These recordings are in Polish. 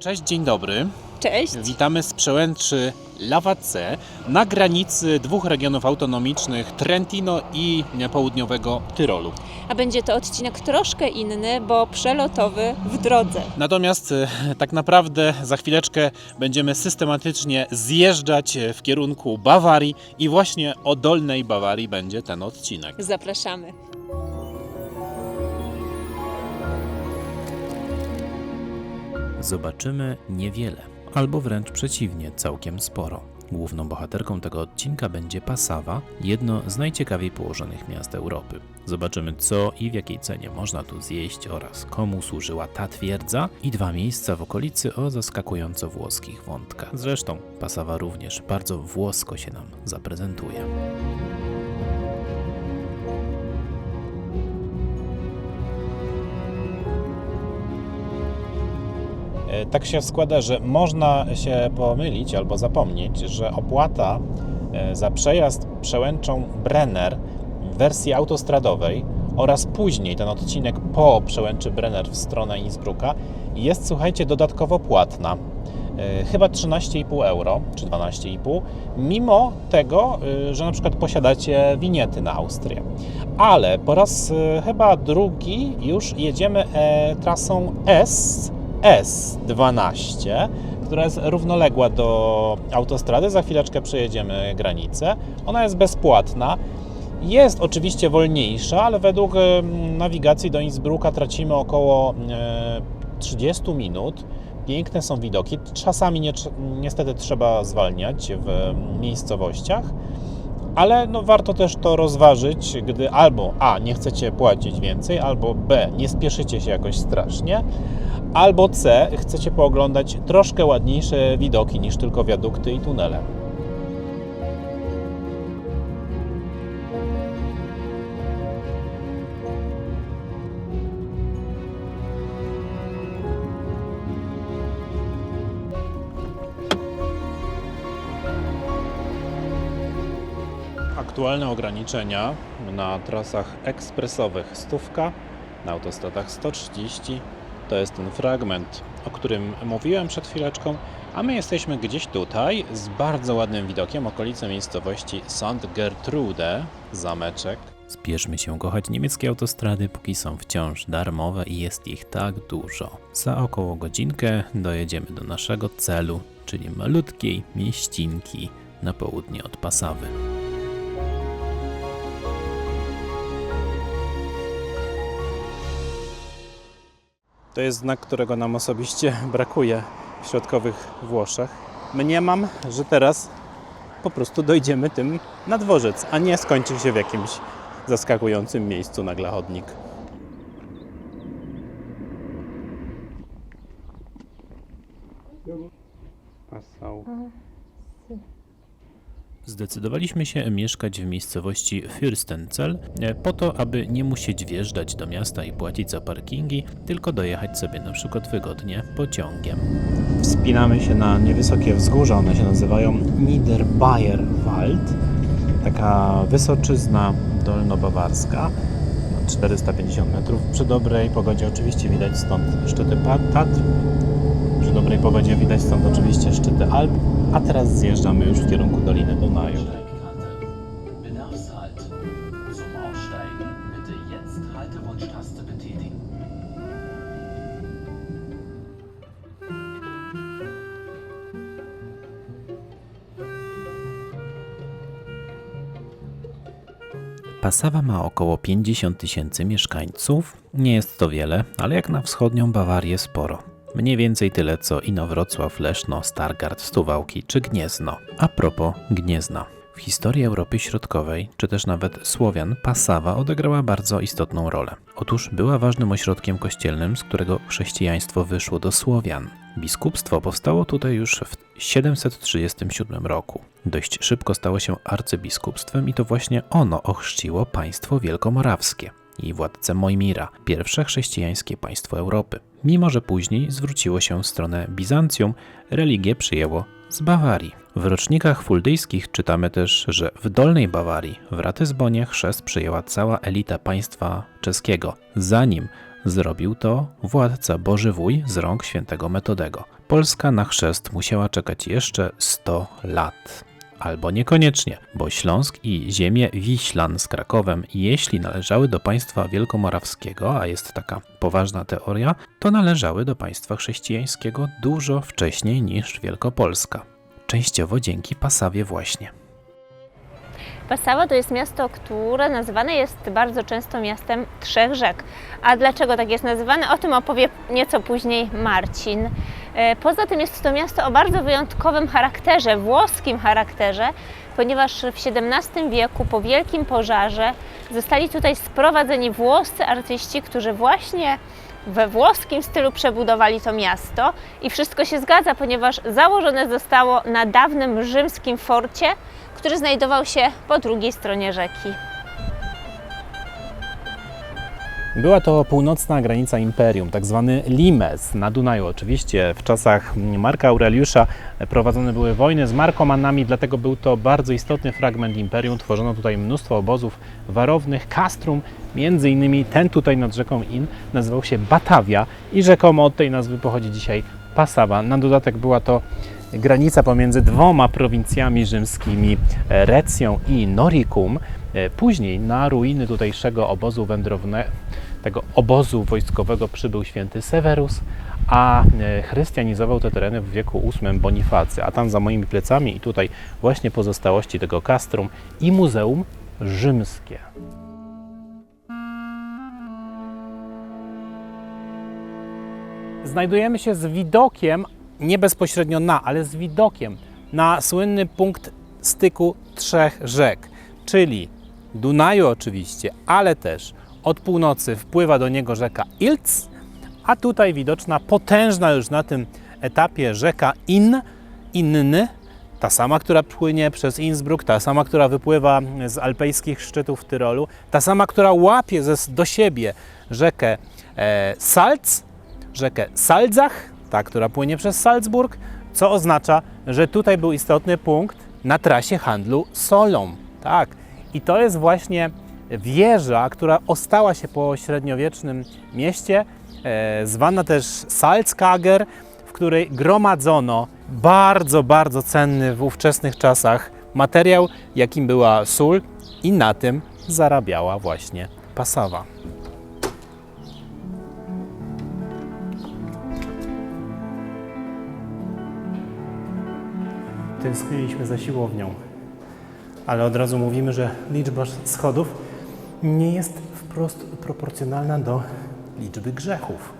Cześć, dzień dobry. Cześć. Witamy z przełęczy Lavace na granicy dwóch regionów autonomicznych Trentino i południowego Tyrolu. A będzie to odcinek troszkę inny, bo przelotowy w drodze. Natomiast e, tak naprawdę za chwileczkę będziemy systematycznie zjeżdżać w kierunku Bawarii i właśnie o Dolnej Bawarii będzie ten odcinek. Zapraszamy. Zobaczymy niewiele, albo wręcz przeciwnie, całkiem sporo. Główną bohaterką tego odcinka będzie Pasawa, jedno z najciekawiej położonych miast Europy. Zobaczymy co i w jakiej cenie można tu zjeść oraz komu służyła ta twierdza i dwa miejsca w okolicy o zaskakująco włoskich wątkach. Zresztą Pasawa również bardzo włosko się nam zaprezentuje. Tak się składa, że można się pomylić albo zapomnieć, że opłata e, za przejazd przełęczą Brenner w wersji autostradowej oraz później ten odcinek po przełęczy Brenner w stronę Innsbrucka jest, słuchajcie, dodatkowo płatna. E, Chyba 13,5 euro, czy 12,5, mimo tego, e, że na przykład posiadacie winiety na Austrię. Ale po raz e, chyba drugi już jedziemy e, trasą S, S12, która jest równoległa do autostrady. Za chwileczkę przejedziemy granicę. Ona jest bezpłatna. Jest oczywiście wolniejsza, ale według nawigacji do Innsbrucka tracimy około e, 30 minut. Piękne są widoki. Czasami niestety trzeba zwalniać w miejscowościach, ale no, warto też to rozważyć, gdy albo A nie chcecie płacić więcej, albo B nie spieszycie się jakoś strasznie, albo C chcecie pooglądać troszkę ładniejsze widoki niż tylko wiadukty i tunele. Aktualne ograniczenia na trasach ekspresowych stówka, na autostradach 130 to jest ten fragment, o którym mówiłem przed chwileczką, a my jesteśmy gdzieś tutaj z bardzo ładnym widokiem okolice miejscowości St. Gertrude, zameczek. Spieszmy się kochać niemieckie autostrady, póki są wciąż darmowe i jest ich tak dużo. Za około godzinkę dojedziemy do naszego celu, czyli malutkiej mieścinki na południe od Pasawy. To jest znak, którego nam osobiście brakuje w środkowych Włoszech. Mniemam, że teraz po prostu dojdziemy tym na dworzec, a nie skończy się w jakimś zaskakującym miejscu nagle chodnik. Passau. Zdecydowaliśmy się mieszkać w miejscowości Fürstenzell e, po to, aby nie musieć wjeżdżać do miasta i płacić za parkingi, tylko dojechać sobie na przykład wygodnie pociągiem. Wspinamy się na niewysokie wzgórza, one się nazywają Niederbayerwald. Taka wysoczyzna dolnobawarska, 450 metrów. Przy dobrej pogodzie oczywiście widać stąd szczyty Tatr. Dobrej pogodzie widać stąd oczywiście szczyty Alp. A teraz zjeżdżamy już w kierunku Doliny Dunaju. Pasawa ma około 50 tysięcy mieszkańców. Nie jest to wiele, ale jak na wschodnią Bawarię sporo. Mniej więcej tyle co Inowrocław, Leszno, Stargard, Stuwałki czy Gniezno. A propos Gniezna. W historii Europy Środkowej, czy też nawet Słowian, Pasawa odegrała bardzo istotną rolę. Otóż była ważnym ośrodkiem kościelnym, z którego chrześcijaństwo wyszło do Słowian. Biskupstwo powstało tutaj już w 737 roku. Dość szybko stało się arcybiskupstwem i to właśnie ono ochrzciło państwo wielkomorawskie i władcę Mojmira, pierwsze chrześcijańskie państwo Europy. Mimo, że później zwróciło się w stronę Bizancjum, religię przyjęło z Bawarii. W rocznikach fuldyjskich czytamy też, że w Dolnej Bawarii w Ratyzbonie chrzest przyjęła cała elita państwa czeskiego, zanim zrobił to władca Boży Wuj z rąk świętego Metodego. Po Polska na chrzest musiała czekać jeszcze 100 lat. Albo niekoniecznie, bo Śląsk i ziemie Wiślan z Krakowem, jeśli należały do państwa wielkomorawskiego, a jest taka poważna teoria, to należały do państwa chrześcijańskiego dużo wcześniej niż Wielkopolska. Częściowo dzięki Pasawie właśnie. Passawa to jest miasto, które nazywane jest bardzo często miastem trzech rzek. A dlaczego tak jest nazywane? O tym opowie nieco później Marcin. E, Poza tym jest to miasto o bardzo wyjątkowym charakterze, włoskim charakterze, ponieważ w XVII wieku po wielkim pożarze zostali tutaj sprowadzeni włoscy artyści, którzy właśnie we włoskim stylu przebudowali to miasto i wszystko się zgadza, ponieważ założone zostało na dawnym rzymskim forcie, który znajdował się po drugiej stronie rzeki. Była to północna granica imperium, tak zwany Limes na Dunaju. Oczywiście w czasach Marka Aureliusza prowadzone były wojny z Markomanami, dlatego był to bardzo istotny fragment imperium. Tworzono tutaj mnóstwo obozów warownych, castrum, między innymi ten tutaj nad rzeką In nazywał się Batavia i rzekomo od tej nazwy pochodzi dzisiaj Pasawa. Na dodatek była to granica pomiędzy dwoma prowincjami rzymskimi, e, Recją i Noricum. E, Później na ruiny tutejszego obozu wędrownego, tego obozu wojskowego przybył święty Severus, a e, chrystianizował te tereny w wieku VIII Bonifacy. A tam za moimi plecami i tutaj właśnie pozostałości tego kastrum i muzeum rzymskie. Znajdujemy się z widokiem, nie bezpośrednio na, ale z widokiem na słynny punkt styku trzech rzek, czyli Dunaju oczywiście, ale też od północy wpływa do niego rzeka Ilz, a tutaj widoczna potężna już na tym etapie rzeka In, Inny, ta sama, która płynie przez Innsbruck, ta sama, która wypływa z alpejskich szczytów w Tyrolu, ta sama, która łapie ze, do siebie rzekę e, Salz, rzekę Salzach, ta, która płynie przez Salzburg, co oznacza, że tutaj był istotny punkt na trasie handlu solą. Tak. I to jest właśnie wieża, która ostała się po średniowiecznym mieście, e, zwana też Salzkager, w której gromadzono bardzo, bardzo cenny w ówczesnych czasach materiał, jakim była sól i na tym zarabiała właśnie Pasawa. Tęskniliśmy za siłownią, ale od razu mówimy, że liczba schodów nie jest wprost proporcjonalna do liczby grzechów.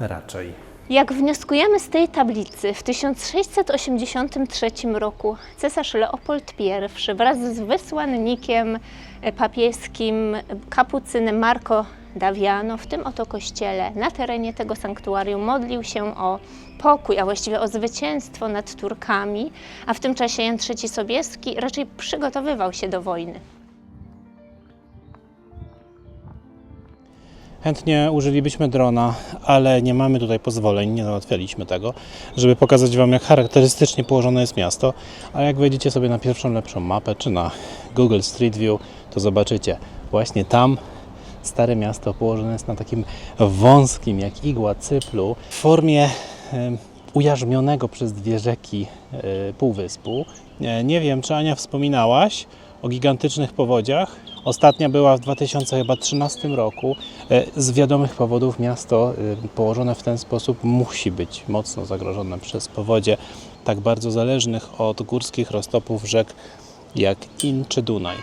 Raczej. Jak wnioskujemy z tej tablicy, w 1683 roku cesarz Leopold I wraz z wysłannikiem papieskim kapucynem Marco Daviano w tym oto kościele na terenie tego sanktuarium modlił się o pokój, a właściwie o zwycięstwo nad Turkami, a w tym czasie Jan III Sobieski raczej przygotowywał się do wojny. Chętnie użylibyśmy drona, ale nie mamy tutaj pozwoleń, nie załatwialiśmy tego, żeby pokazać Wam, jak charakterystycznie położone jest miasto. A jak wejdziecie sobie na pierwszą lepszą mapę, czy na Google Street View, to zobaczycie właśnie tam stare miasto położone jest na takim wąskim, jak igła cyplu, w formie ujarzmionego przez dwie rzeki e, półwyspu. E, Nie wiem, czy Ania wspominałaś o gigantycznych powodziach. Ostatnia była w 2013 roku. E, Z wiadomych powodów miasto e, położone w ten sposób musi być mocno zagrożone przez powodzie tak bardzo zależnych od górskich roztopów rzek jak In czy Dunaj.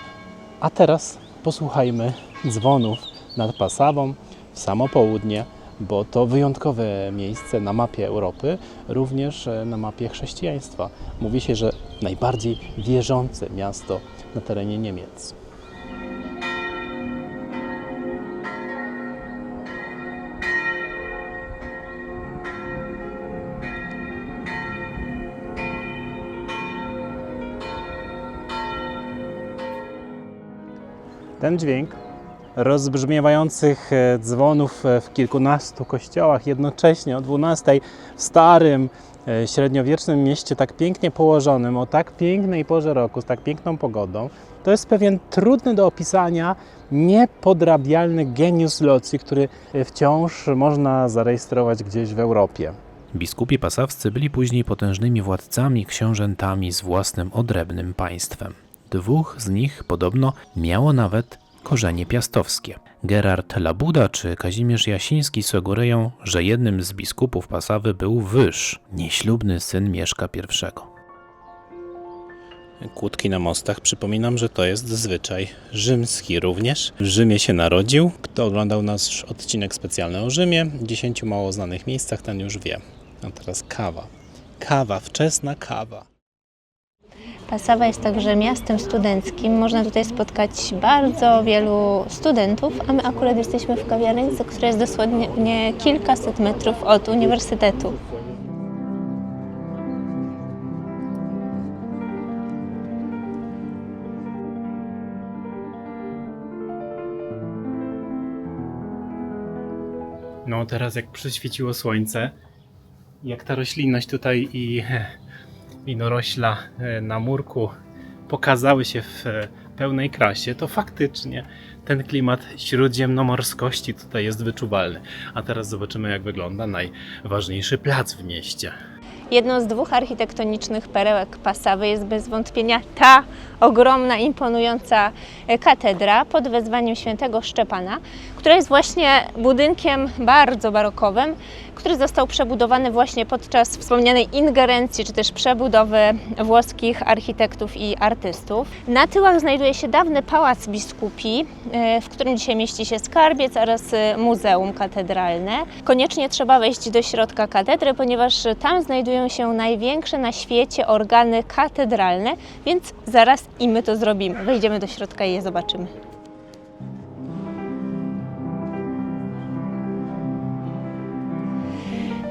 A teraz posłuchajmy dzwonów nad Pasawą w samo południe, bo to wyjątkowe miejsce na mapie Europy, również e, na mapie chrześcijaństwa. Mówi się, że najbardziej wierzące miasto na terenie Niemiec. Ten dźwięk rozbrzmiewających e, dzwonów e, w kilkunastu kościołach jednocześnie o 12 w starym, średniowiecznym mieście, tak pięknie położonym, o tak pięknej porze roku, z tak piękną pogodą, to jest pewien trudny do opisania, niepodrabialny genius loci, który e, wciąż można zarejestrować gdzieś w Europie. Biskupi pasawscy byli później potężnymi władcami, książętami z własnym odrębnym państwem. Dwóch z nich podobno miało nawet korzenie piastowskie. Gerard Labuda czy Kazimierz Jasiński sugerują, że jednym z biskupów Pasawy był Wyż, nieślubny syn Mieszka I. Kłódki na mostach. Przypominam, że to jest zwyczaj rzymski również. W Rzymie się narodził. Kto oglądał nasz odcinek specjalny o Rzymie, 10 mało znanych miejscach, ten już wie. A teraz kawa. Kawa, wczesna kawa. Pasawa jest także miastem studenckim. Można tutaj spotkać bardzo wielu studentów, a my akurat jesteśmy w kawiarence, która jest dosłownie kilkaset metrów od uniwersytetu. No teraz jak przyświeciło słońce, jak ta roślinność tutaj i winorośla e, na murku pokazały się w e, pełnej krasie, to faktycznie ten klimat śródziemnomorskości tutaj jest wyczuwalny. A teraz zobaczymy jak wygląda najważniejszy plac w mieście. Jedną z dwóch architektonicznych perełek Pasawy jest bez wątpienia ta ogromna, imponująca e, katedra pod wezwaniem świętego Szczepana, która jest właśnie budynkiem bardzo barokowym, który został przebudowany właśnie podczas wspomnianej ingerencji czy też przebudowy włoskich architektów i artystów. Na tyłach znajduje się dawny pałac biskupi, e, w którym dzisiaj mieści się skarbiec oraz e, muzeum katedralne. Koniecznie trzeba wejść do środka katedry, ponieważ tam znajdują się największe na świecie organy katedralne, więc zaraz i my to zrobimy. Wejdziemy do środka i je zobaczymy.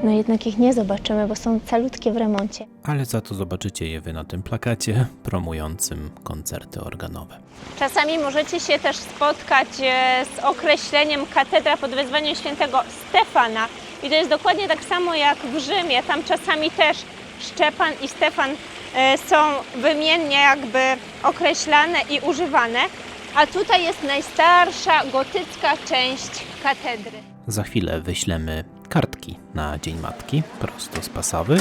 No jednak ich nie zobaczymy, bo są calutkie w remoncie. Ale za to zobaczycie je wy na tym plakacie promującym koncerty organowe. Czasami możecie się też spotkać e, z określeniem katedra pod wezwaniem świętego Stefana. I to jest dokładnie tak samo jak w Rzymie. Tam czasami też Szczepan i Stefan e, są wymiennie jakby określane i używane. A tutaj jest najstarsza gotycka część katedry. Za chwilę wyślemy kartki na Dzień Matki prosto z Pasawy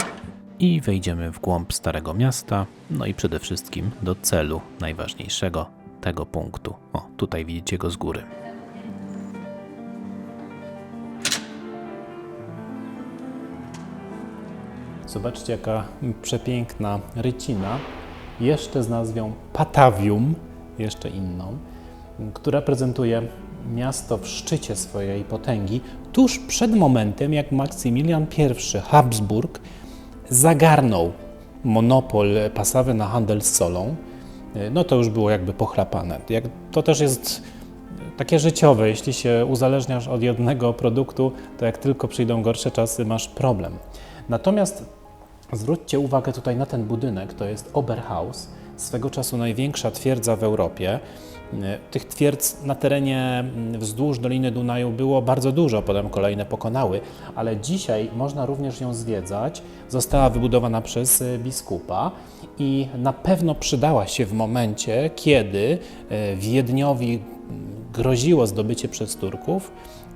i wejdziemy w głąb Starego Miasta, no i przede wszystkim do celu najważniejszego tego punktu. O, tutaj widzicie go z góry. Zobaczcie, jaka przepiękna rycina, jeszcze z nazwą Patavium, jeszcze inną, która prezentuje miasto w szczycie swojej potęgi, tuż przed momentem, jak Maksymilian I Habsburg zagarnął monopol Pasawy na handel z solą. No to już było jakby pochlapane. Jak, to też jest takie życiowe. Jeśli się uzależniasz od jednego produktu, to jak tylko przyjdą gorsze czasy, masz problem. Natomiast zwróćcie uwagę tutaj na ten budynek, to jest Oberhaus, swego czasu największa twierdza w Europie. Tych twierdz na terenie mm, wzdłuż Doliny Dunaju było bardzo dużo, potem kolejne pokonały, ale dzisiaj można również ją zwiedzać. Została wybudowana przez e, biskupa i na pewno przydała się w momencie, kiedy e, Wiedniowi mm, groziło zdobycie przez Turków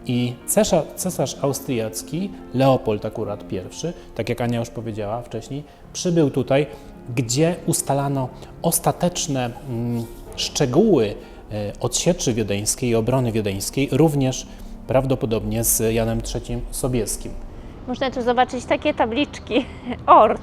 i cesarz, cesarz austriacki, Leopold akurat I, tak jak Ania już powiedziała wcześniej, przybył tutaj, gdzie ustalano ostateczne mm, szczegóły e, odsieczy wiedeńskiej i obrony wiedeńskiej, również prawdopodobnie z Janem III Sobieskim. Można tu zobaczyć takie tabliczki. Ort.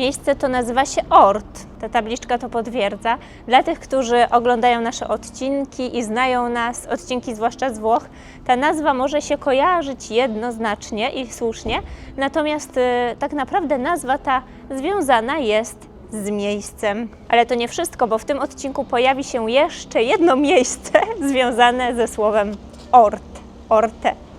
Miejsce to nazywa się Ort. Ta tabliczka to potwierdza. Dla tych, którzy oglądają nasze odcinki i znają nas, odcinki zwłaszcza z Włoch, ta nazwa może się kojarzyć jednoznacznie i słusznie, natomiast y, tak naprawdę nazwa ta związana jest z miejscem. Ale to nie wszystko, bo w tym odcinku pojawi się jeszcze jedno miejsce związane ze słowem Ort. Orte.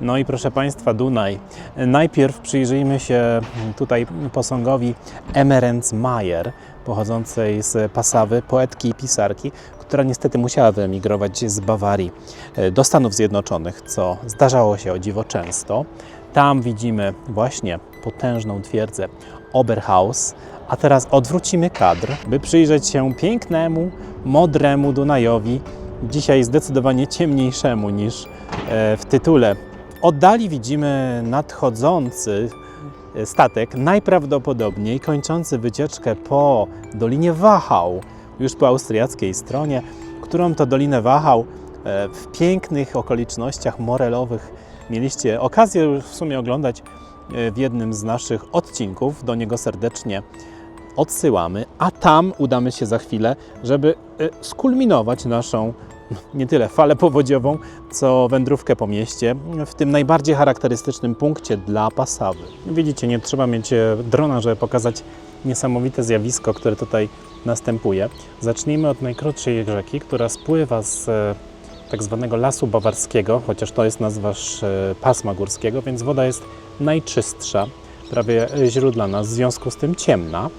No i proszę Państwa, Dunaj. Najpierw przyjrzyjmy się tutaj posągowi Emerenz Mayer, pochodzącej z Pasawy, poetki i pisarki, która niestety musiała wyemigrować z Bawarii e, do Stanów Zjednoczonych, co zdarzało się o dziwo często. Tam widzimy właśnie potężną twierdzę Oberhaus, a teraz odwrócimy kadr, by przyjrzeć się pięknemu, modremu Dunajowi, dzisiaj zdecydowanie ciemniejszemu niż e, w tytule. Oddali widzimy nadchodzący e, statek, najprawdopodobniej kończący wycieczkę po Dolinie Wachau, już po austriackiej stronie, którą to Dolinę Wachau e, w pięknych okolicznościach morelowych mieliście okazję w sumie oglądać e, w jednym z naszych odcinków. Do niego serdecznie odsyłamy, a tam udamy się za chwilę, żeby skulminować naszą nie tyle falę powodziową, co wędrówkę po mieście w tym najbardziej charakterystycznym punkcie dla Pasawy. Widzicie, nie trzeba mieć e, drona, żeby pokazać niesamowite zjawisko, które tutaj następuje. Zacznijmy od najkrótszej rzeki, która spływa z e, tak zwanego lasu bawarskiego, chociaż to jest nazwa e, pasma górskiego, więc woda jest najczystsza, prawie źródlana, w związku z tym ciemna.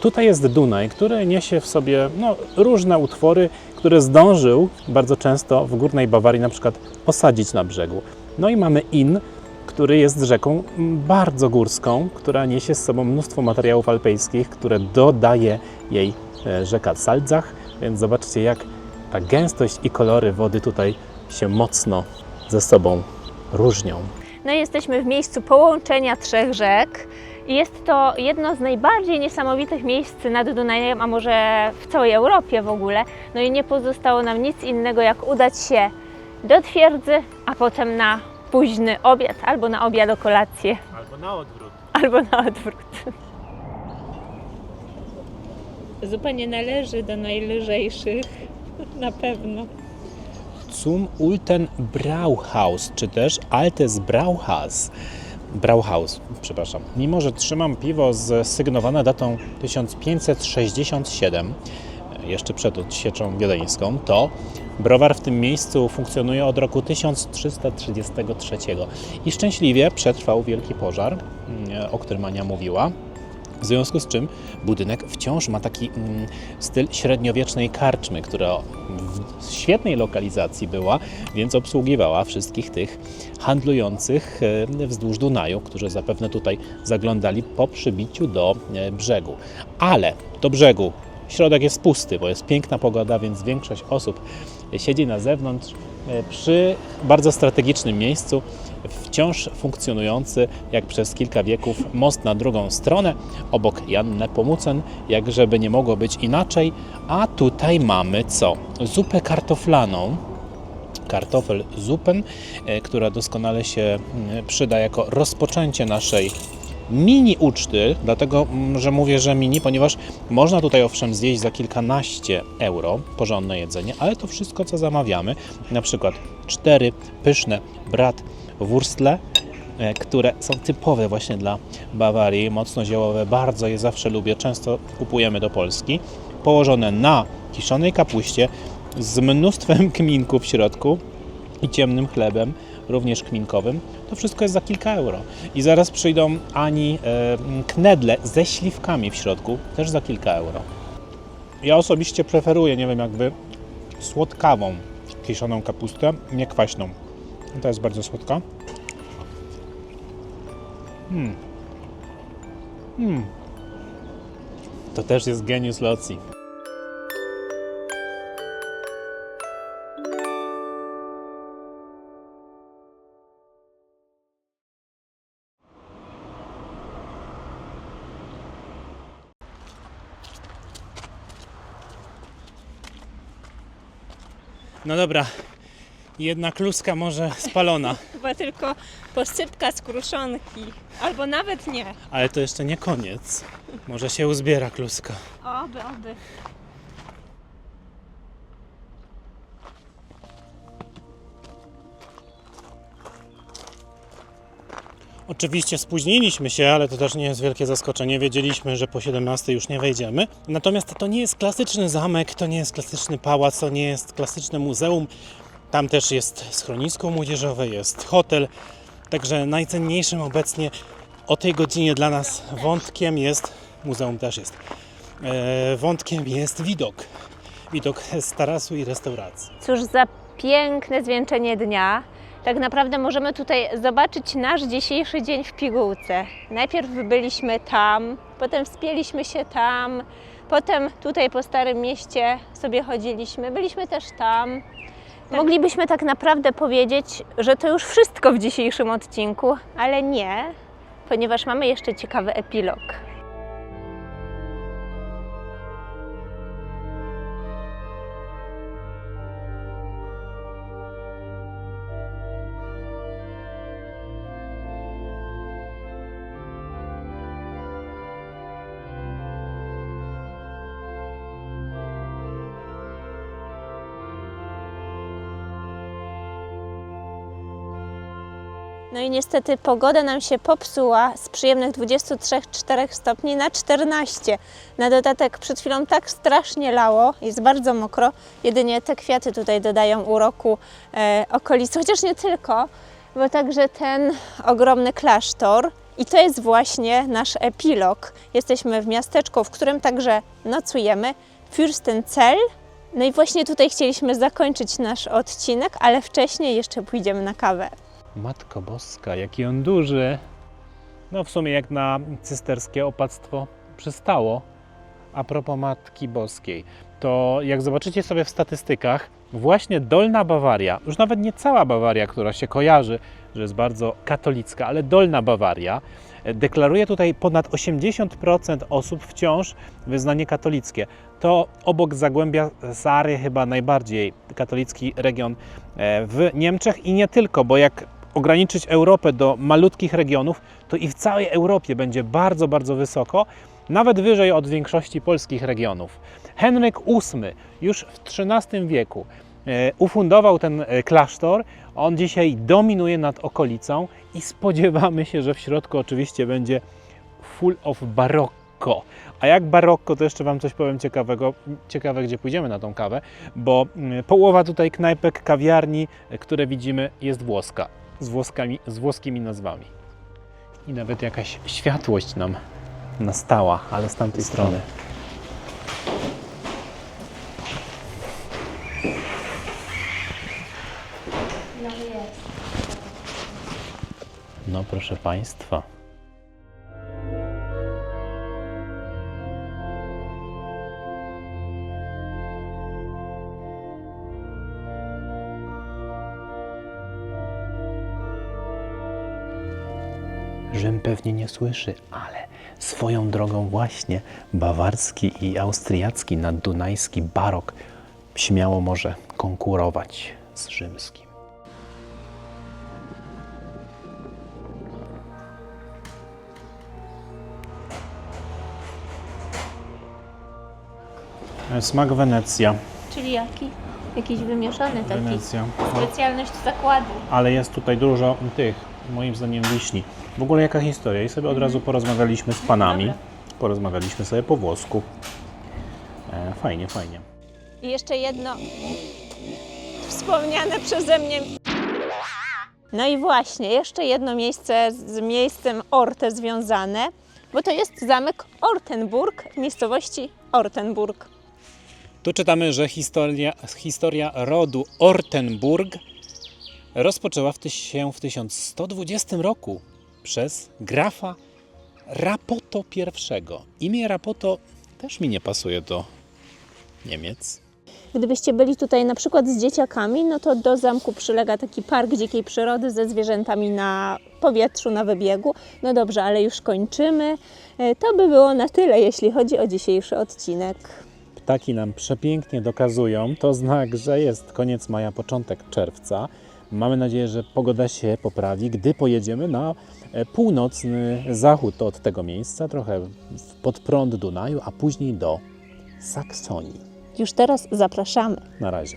Tutaj jest Dunaj, który niesie w sobie no, różne utwory, które zdążył bardzo często w górnej Bawarii na przykład osadzić na brzegu. No i mamy Inn, który jest rzeką bardzo górską, która niesie z sobą mnóstwo materiałów alpejskich, które dodaje jej e, rzeka Salzach, więc zobaczcie jak ta gęstość i kolory wody tutaj się mocno ze sobą różnią. No i jesteśmy w miejscu połączenia trzech rzek. Jest to jedno z najbardziej niesamowitych miejsc nad Dunajem, a może w całej Europie w ogóle. No i nie pozostało nam nic innego, jak udać się do twierdzy, a potem na późny obiad, albo na obiad o kolację, Albo na odwrót. albo na odwrót. Zupa nie należy do najlżejszych, na pewno. Zum Ulten Brauhaus, czy też Altes Brauhaus. Brauhaus, przepraszam. Mimo, że trzymam piwo z sygnowane datą 1567, jeszcze przed odsieczą wiedeńską, to browar w tym miejscu funkcjonuje od roku 1333 i szczęśliwie przetrwał wielki pożar, mm, o którym Ania mówiła. W związku z czym budynek wciąż ma taki mm, styl średniowiecznej karczmy, która w świetnej lokalizacji była, więc obsługiwała wszystkich tych handlujących e, wzdłuż Dunaju, którzy zapewne tutaj zaglądali po przybiciu do e, brzegu. Ale do brzegu środek jest pusty, bo jest piękna pogoda, więc większość osób siedzi na zewnątrz e, przy bardzo strategicznym miejscu, wciąż funkcjonujący jak przez kilka wieków most na drugą stronę, obok Jan Nepomucen, jak żeby nie mogło być inaczej, a tutaj mamy co? Zupę kartoflaną, kartofel zupen, e, która doskonale się mm, przyda jako rozpoczęcie naszej mini uczty, dlatego mm, że mówię, że mini, ponieważ można tutaj owszem zjeść za kilkanaście euro porządne jedzenie, ale to wszystko co zamawiamy, na przykład cztery pyszne brat wurstle, e, które są typowe właśnie dla Bawarii, mocno ziołowe, bardzo je zawsze lubię, często kupujemy do Polski, położone na kiszonej kapuście z mnóstwem kminku w środku i ciemnym chlebem, również kminkowym. To wszystko jest za kilka euro. I zaraz przyjdą Ani e, knedle ze śliwkami w środku, też za kilka euro. Ja osobiście preferuję, nie wiem jak wy, słodkawą kiszoną kapustę, nie kwaśną. Ta jest bardzo słodka. Hmm. Hmm. To też jest genius locji. No dobra, jedna kluska może spalona, Chyba tylko posypka z kruszonki, albo nawet nie. ale to jeszcze nie koniec. Może się uzbiera kluska. Oby, oby. Oczywiście spóźniliśmy się, ale to też nie jest wielkie zaskoczenie. Wiedzieliśmy, że po 17 już nie wejdziemy. Natomiast to nie jest klasyczny zamek, to nie jest klasyczny pałac, to nie jest klasyczne muzeum. Tam też jest schronisko młodzieżowe, jest hotel. Także najcenniejszym obecnie o tej godzinie dla nas wątkiem jest, muzeum też jest, e, wątkiem jest widok. Widok z tarasu i restauracji. Cóż za piękne zwieńczenie dnia. Tak naprawdę możemy tutaj zobaczyć nasz dzisiejszy dzień w pigułce. Najpierw byliśmy tam, potem wspięliśmy się tam, potem tutaj po Starym Mieście sobie chodziliśmy, byliśmy też tam. Moglibyśmy tak naprawdę powiedzieć, że to już wszystko w dzisiejszym odcinku, ale nie, ponieważ mamy jeszcze ciekawy epilog. I niestety pogoda nam się popsuła z przyjemnych 23-4 stopni na 14. Na dodatek przed chwilą tak strasznie lało, jest bardzo mokro. Jedynie te kwiaty tutaj dodają uroku e, okolicy, chociaż nie tylko, bo także ten ogromny klasztor. I to jest właśnie nasz epilog. Jesteśmy w miasteczku, w którym także nocujemy, Fürstenzell. No i właśnie tutaj chcieliśmy zakończyć nasz odcinek, ale wcześniej jeszcze pójdziemy na kawę. Matko Boska, jaki on duży. No w sumie jak na cysterskie opactwo przystało. A propos Matki Boskiej, to jak zobaczycie sobie w statystykach, właśnie Dolna Bawaria, już nawet nie cała Bawaria, która się kojarzy, że jest bardzo katolicka, ale Dolna Bawaria, e, deklaruje tutaj ponad 80% osób wciąż wyznanie katolickie. To obok Zagłębia Sary chyba najbardziej katolicki region e, w Niemczech i nie tylko, bo jak ograniczyć Europę do malutkich regionów, to i w całej Europie będzie bardzo, bardzo wysoko, nawet wyżej od większości polskich regionów. Henryk VIII już w XIII wieku e, ufundował ten e, klasztor. On dzisiaj dominuje nad okolicą i spodziewamy się, że w środku oczywiście będzie full of barocco. A jak barocco, to jeszcze Wam coś powiem ciekawego, ciekawe, gdzie pójdziemy na tą kawę, bo mm, połowa tutaj knajpek, kawiarni, e, które widzimy, jest włoska, z, włoskami, z włoskimi nazwami. I nawet jakaś światłość nam nastała, ale z tamtej strony. No proszę Państwa. Nie słyszy, ale swoją drogą właśnie bawarski i austriacki naddunajski barok śmiało może konkurować z rzymskim. Smak Wenecja. Czyli jaki? Jakiś wymieszany taki. Wenecja. Specjalność zakładu. ale jest tutaj dużo tych, moim zdaniem, wiśni. W ogóle jaka historia? I sobie od razu porozmawialiśmy z panami. Porozmawialiśmy sobie po włosku. E, fajnie, fajnie. I jeszcze jedno wspomniane przeze mnie. No i właśnie, jeszcze jedno miejsce z miejscem Orte związane, bo to jest zamek Ortenburg w miejscowości Ortenburg. Tu czytamy, że historia, historia rodu Ortenburg rozpoczęła się w 1120 roku przez grafa Rapoto I. Imię Rapoto też mi nie pasuje do Niemiec. Gdybyście byli tutaj na przykład z dzieciakami, no to do zamku przylega taki park dzikiej przyrody ze zwierzętami na powietrzu, na wybiegu. No dobrze, ale już kończymy. E, To by było na tyle, jeśli chodzi o dzisiejszy odcinek. Ptaki nam przepięknie dokazują. To znak, że jest koniec maja, początek czerwca. Mamy nadzieję, że pogoda się poprawi, gdy pojedziemy na e, północny zachód od tego miejsca, trochę pod prąd Dunaju, a później do Saksonii. Już teraz zapraszamy. Na razie.